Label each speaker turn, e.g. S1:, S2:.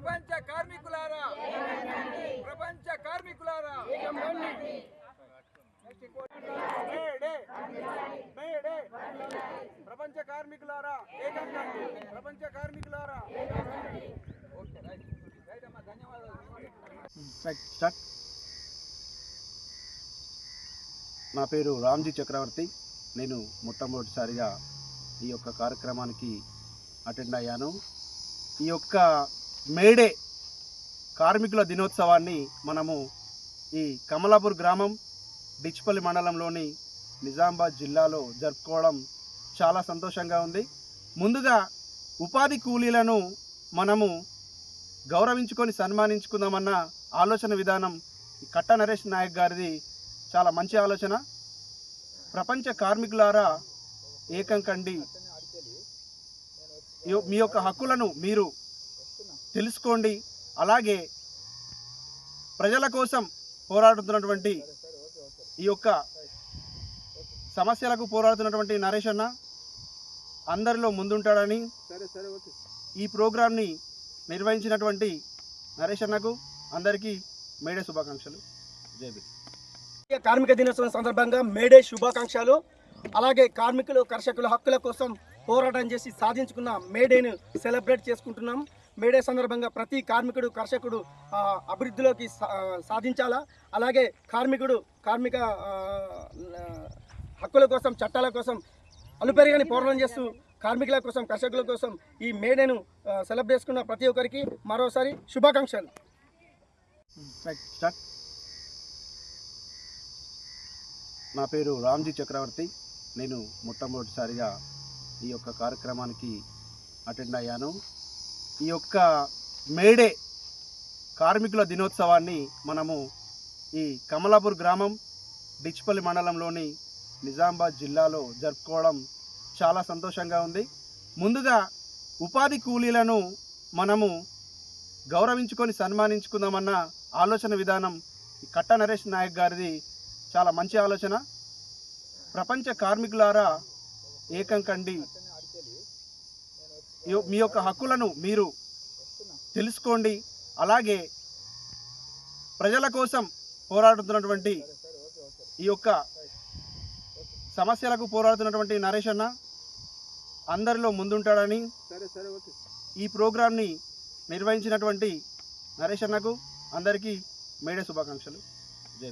S1: ప్రపంచ కార్మికులారా. ప్రపంచ కార్మికులారా. ప్రపంచ కార్మికులారా. ఏకం ప్రపంచ కార్మికులారా. ధన్యవాదాలు.
S2: నా పేరు రామ్జీ చక్రవర్తి. నేను మొట్టమొదటిసారిగా ఈ యొక్క కార్యక్రమానికి అటెండ్ అయ్యాను. ఈ యొక్క మేడే కార్మికుల దినోత్సవాన్ని మనము ఈ కమలాపూర్ గ్రామం డిచ్పల్లి మండలంలోని నిజామాబాద్ జిల్లాలో జరుపుకోవడం చాలా సంతోషంగా ఉంది. ముందుగా ఉపాధి కూలీలను మనము గౌరవించుకొని సన్మానించుకుందామన్న ఆలోచన విధానం కట్ట నరేష్ నాయక్ గారిది చాలా మంచి ఆలోచన. ప్రపంచ కార్మికులారా ఏకం కండి. ఈ- మీ యొక్క హక్కులను మీరు తెలుసుకోండి. అలాగే ప్రజల కోసం పోరాడుతున్నటువంటి ఈ యొక్క సమస్యలకు పోరాడుతున్నటువంటి నరేష్ అన్న అందరిలో ముందుంటాడని ఈ ప్రోగ్రాంని నిర్వహించినటువంటి నరేష్ అన్నకు అందరికీ మేడే శుభాకాంక్షలు. జై భీమ్.
S3: జాతీయ కార్మిక దినోత్సవం సందర్భంగా మేడే శుభాకాంక్షలు. అలాగే కార్మికులు కర్షకుల హక్కుల కోసం పోరాటం చేసి సాధించుకున్న మేడేను సెలబ్రేట్ చేసుకుంటున్నాం. మేడే సందర్భంగా ప్రతి కార్మికుడు కర్షకుడు అభివృద్ధిలోకి సా- సాధించాలా? అలాగే కార్మికుడు కార్మిక హక్కుల కోసం చట్టాల కోసం అలుపెరగని పోరాటం చేస్తూ కార్మికుల కోసం కర్షకుల కోసం ఈ మేడేను సెలబ్రేట్ చేసుకున్న ప్రతి ఒక్కరికి మరోసారి శుభాకాంక్షలు.
S2: నా పేరు రామ్జీ చక్రవర్తి. నేను మొట్టమొదటిసారిగా ఈ యొక్క కార్యక్రమానికి అటెండ్ అయ్యాను. ఈ యొక్క మేడే కార్మికుల దినోత్సవాన్ని మనము ఈ కమలాపూర్ గ్రామం డిచ్పల్లి మండలంలోని నిజామాబాద్ జిల్లాలో జరుపుకోవడం చాలా సంతోషంగా ఉంది. ముందుగా ఉపాధి కూలీలను మనము గౌరవించుకొని సన్మానించుకుందామన్న ఆలోచన విధానం కట్ట నరేష్ నాయక్ గారిది చాలా మంచి ఆలోచన. ప్రపంచ కార్మికులారా ఏకం కండి. మీ యొక్క హక్కులను మీరు తెలుసుకోండి. అలాగే ప్రజల కోసం పోరాడుతున్నటువంటి ఈ యొక్క సమస్యలకు పోరాడుతున్నటువంటి నరేష్ అన్న అందరిలో ముందుంటాడని ఈ ప్రోగ్రాంని నిర్వహించినటువంటి నరేష్ అన్నకు అందరికీ మేడే శుభాకాంక్షలు. జై.